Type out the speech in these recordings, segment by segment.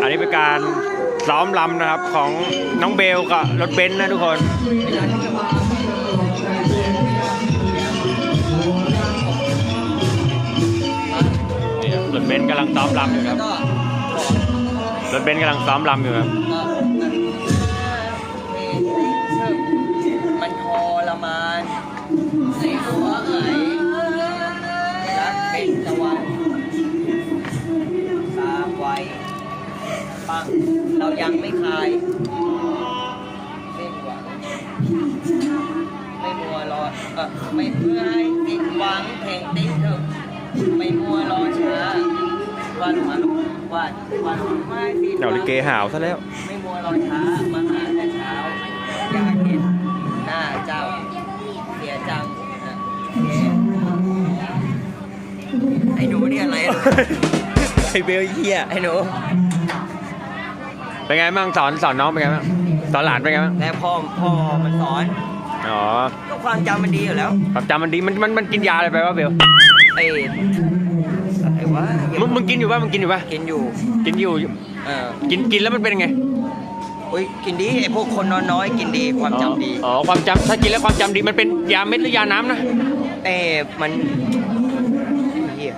อันนี้เป็นการซ้อมลำนะครับของน้องเบลกับรถเบนซ์นะทุกคนนี่รถเบนซ์กำลังซ้อมลำอยู่ครับรถเบนซ์กำลังซ้อมลำอยู่ครับมันทรมานในหัวไห เรายังไม่คลายสิ้นหวัง ไม่มัวรอเออไม่เพื่อให้สิ้นหวังแข่งติ้งเถอะไม่มัวรอช้าวันวันวันวันไม่สิ้นหเดี๋ยววัลิงเกหาวซะแล้ว ไม่มัวรอช้ามาหาแต่เช้าอยากเห็นหน้าเจ้าเสียจังนะไอ้หนูเนี่ยอะไรอะไอเบลเฮียไอ้หนู เป็นไงบ้างสอนสอนน้องเป็นไงบ้างสอนหลานเป็นไงบ้างแล้วพ่อพ่อมันสอนอ๋อก็ความจำมันดีอยู่แล้วความจำมันดีมันมันมันกินยาอะไรไปวะเบลไอ้อะไรวะมึงมึงกินอยู่ป่ะมึงกินอยู่ป่ะกินอยู่กินอยู่เออกินกินแล้วมันเป็นยังไงอุ้ยกินดีไอ้พวกคนนอนน้อยกินดีความจำดีอ๋ออ๋อความจำถ้ากินแล้วความจำดีมันเป็นยาเม็ดหรือยาน้ำนะเอ้มันเฮีย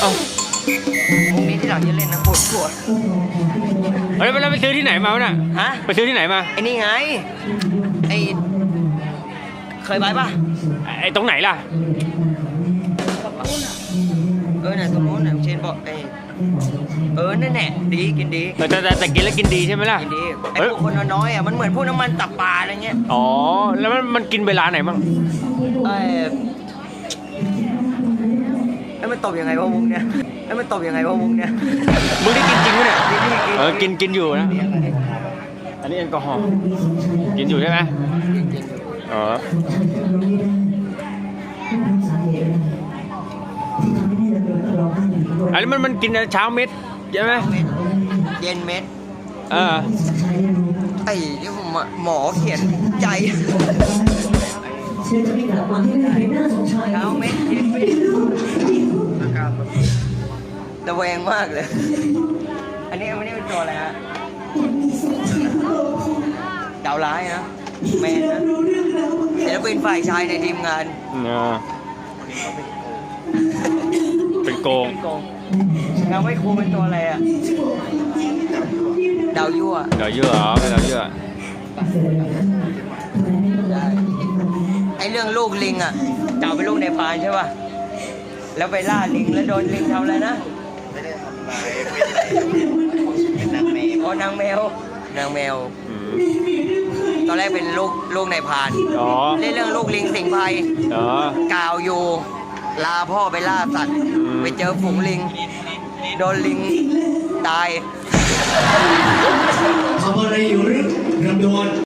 เอ้าพรุ่งนี้ที่หลังจะเล่นนะปวดปวด เฮ้ยแล้วไปซื้อที่ไหนมาวะน่ะฮะ ไปซื้อที่ไหนมา ไอ้นี่ไง ไอ้ เคยไปปะไอ้ไอ้ตรงไหนล่ะ เออน่ะตรงโน้นน่ะเชนบอกไอ้เออนั่นแหละดีกินดี แต่แต่แต่แต่กินแล้วกินดีใช่ไหมล่ะ กินดี ไอ้เฮ้ย พวกคนน้อยๆอะ มันเหมือนพวกน้ำมันตับปลาอะไรเงี้ยอ๋อ แล้วมันมันกินเวลาไหนบ้างไอ้ไอ้มันตบยังไงวะมุกเนี่ย ไอ้มันตบยังไงวะมุกเนี่ยมึงได้กินจริงไหมเนี่ยกินดีเออ กินกินอยู่นะ อันนี้แอลกอฮอล์ กินอยู่ใช่ไหมกินกินอยู่อ๋ออันนี้มันมันกินเช้าเม็ดใช่ไหมเม็ดเย็นเม็ดเออไอ้ที่ผมอะหมอเขียนใจเช้าเม็ดเย็นเม็ด ระแวงมากเลย อันนี้อันนี้เป็นตัวอะไรฮะดาวร้ายนะแมนนะศิลปินฝ่ายชายในทีมงานเออเป็นโกงโกงงานไม่ครูเป็นตัวอะไรอะ ดาวยั่วเดี๋ยวเยอะเหรอเป็นเดี๋ยวเยอะไอเรื่องลูกลิงอะจะเอาเป็นลูกในพรานใช่ป่ะ แล้วไปล่าลิงแล้วโดนลิงทำอะไรนะ ไม่ได้ทำอะไรเป็นนางแมวอ๋อนางแมวนางแมว อืมตอนแรกเป็นลูกลูกในพรานอ๋อเล่นเรื่องลูกลิงสิงห์ไพรอ๋อ กล่าวอยู่ลาพ่อไปล่าสัตว์ อืม ไปเจอฝูงลิง โดนลิงตาย ทำอะไรอยู่หรือรำดวน